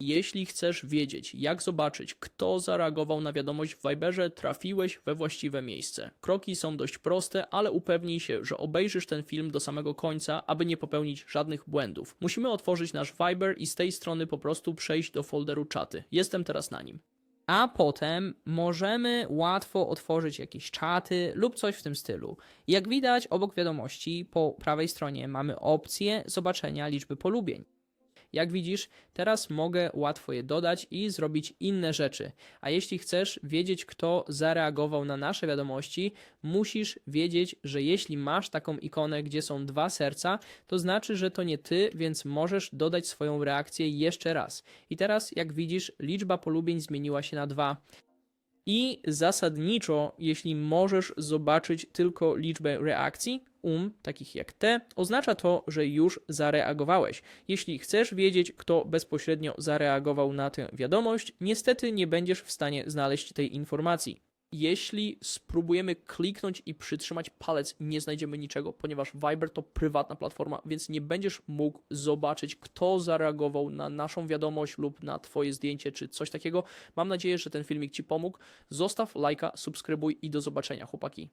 Jeśli chcesz wiedzieć, jak zobaczyć, kto zareagował na wiadomość w Viberze, trafiłeś we właściwe miejsce. Kroki są dość proste, ale upewnij się, że obejrzysz ten film do samego końca, aby nie popełnić żadnych błędów. Musimy otworzyć nasz Viber i z tej strony po prostu przejść do folderu czaty. Jestem teraz na nim. A potem możemy łatwo otworzyć jakieś czaty lub coś w tym stylu. Jak widać, obok wiadomości po prawej stronie mamy opcję zobaczenia liczby polubień. Jak widzisz, teraz mogę łatwo je dodać i zrobić inne rzeczy. A jeśli chcesz wiedzieć, kto zareagował na nasze wiadomości, musisz wiedzieć, że jeśli masz taką ikonę, gdzie są dwa serca, to znaczy, że to nie ty, więc możesz dodać swoją reakcję jeszcze raz. I teraz, jak widzisz, liczba polubień zmieniła się na dwa. I zasadniczo, jeśli możesz zobaczyć tylko liczbę reakcji, um, takich jak te, oznacza to, że już zareagowałeś. Jeśli chcesz wiedzieć, kto bezpośrednio zareagował na tę wiadomość, niestety nie będziesz w stanie znaleźć tej informacji. Jeśli spróbujemy kliknąć i przytrzymać palec, nie znajdziemy niczego, ponieważ Viber to prywatna platforma, więc nie będziesz mógł zobaczyć, kto zareagował na naszą wiadomość lub na Twoje zdjęcie czy coś takiego. Mam nadzieję, że ten filmik Ci pomógł. Zostaw lajka, subskrybuj i do zobaczenia, chłopaki.